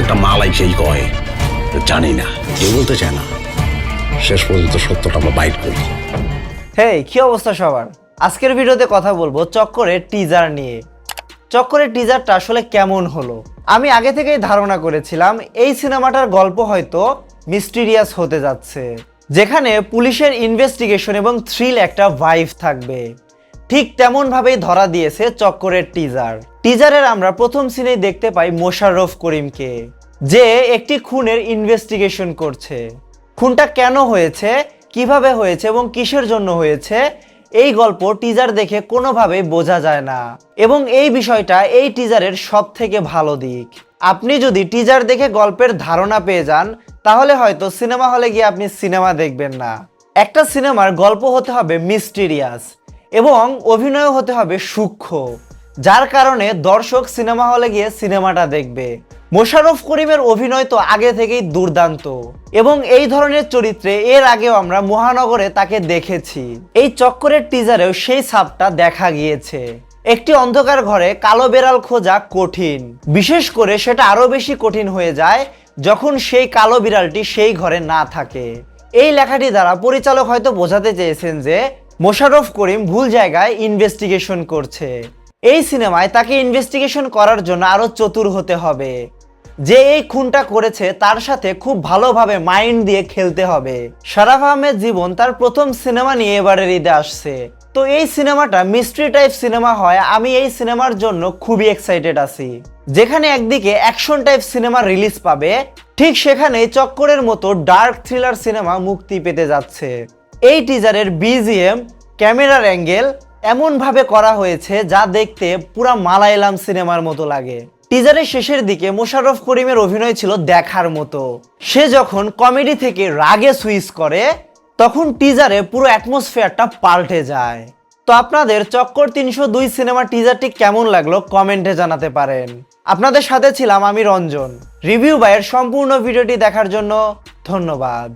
প্রত্যেকটা মালাই সেই কয়। জানি না, কেউ বলতে চায় না। শেষ পর্যন্ত সত্যটা আমরা বাইট করি। হেই, কি অবস্থা সবার? আজকের ভিডিওতে কথা বলব চক্করের টিজার নিয়ে। চক্করের টিজারটা আসলে কেমন হলো? আমি আগে থেকেই ধারণা করেছিলাম, এই সিনেমাটার গল্প হয়তো মিস্টিরিয়াস হতে যাচ্ছে। যেখানে পুলিশের ইনভেস্টিগেশন এবং থ্রিল একটা ভাইভ থাকবে। ঠিক তেমনভাবেই ধরা দিয়েছে চক্করের টিজার টিজারের আমরা প্রথম সিনেই দেখতে পাই মোশাররফ করিমকে, যে একটি খুনের ইনভেস্টিগেশন করছে। খুনটা কেন হয়েছে, কীভাবে হয়েছে এবং কিসের জন্য হয়েছে, এই গল্প টিজার দেখে কোনোভাবে বোঝা যায় না। এবং এই বিষয়টা এই টিজারের সব থেকে ভালো দিক। আপনি যদি টিজার দেখে গল্পের ধারণা পেয়ে যান, তাহলে হয়তো সিনেমা হলে গিয়ে আপনি সিনেমা দেখবেন না। একটা সিনেমার গল্প হতে হবে মিস্টিরিয়াস। এবং অভিনয় হতে হবে সূক্ষ্ম, যার কারণে দর্শক সিনেমা হলে গিয়ে সিনেমাটা দেখবে। মোশাররফ করিমের অভিনয় তো আগে থেকেই দুর্দান্ত এবং এই ধরনের চরিত্রে এর আগেও আমরা মহানগরে তাকে দেখেছি। এই চক্করের টিজারেও সেই ছাপটা দেখা গিয়েছে। একটি অন্ধকার ঘরে কালো বেড়াল খোঁজা কঠিন, বিশেষ করে সেটা আরও বেশি কঠিন হয়ে যায় যখন সেই কালো বিড়ালটি সেই ঘরে না থাকে। এই লেখাটি দ্বারা পরিচালক হয়তো বোঝাতে চেয়েছেন যে মোশাররফ করিম ভুল জায়গায় ইনভেস্টিগেশন করছে। এই সিনেমায় তাকে ইনভেস্টিগেশন করার জন্য আরও চতুর হতে হবে। যে এই খুনটা করেছে, তার সাথে খুব ভালোভাবে মাইন্ড দিয়ে খেলতে হবে। শারাফ আহমেদ জীবন তার প্রথম সিনেমা নিয়ে এবারের ঈদে আসছে। তো এই সিনেমাটা মিস্ট্রি টাইপ সিনেমা হয়, আমি এই সিনেমার জন্য খুবই এক্সাইটেড আছি। যেখানে একদিকে অ্যাকশন টাইপ সিনেমা রিলিজ পাবে, ঠিক সেখানে চক্করের মতো ডার্ক থ্রিলার সিনেমা মুক্তি পেতে যাচ্ছে। এই টিজারের বিজিএম ক্যামেরার অ্যাঙ্গেল এমনভাবে করা হয়েছে যা দেখতে পুরা মালায়ালাম সিনেমার মতো লাগে। টিজারের শেষের দিকে মোশাররফ করিমের অভিনয় ছিল দেখার মতো। সে যখন কমেডি থেকে রাগে সুইচ করে, তখন টিজারে পুরো অ্যাটমসফিয়ারটা পাল্টে যায়। তো আপনাদের চক্কর তিনশো দুই সিনেমা টিজারটি কেমন লাগল কমেন্টে জানাতে পারেন। আপনাদের সাথে ছিলাম আমি রঞ্জন। রিভিউ বাইয়ের সম্পূর্ণ ভিডিওটি দেখার জন্য ধন্যবাদ।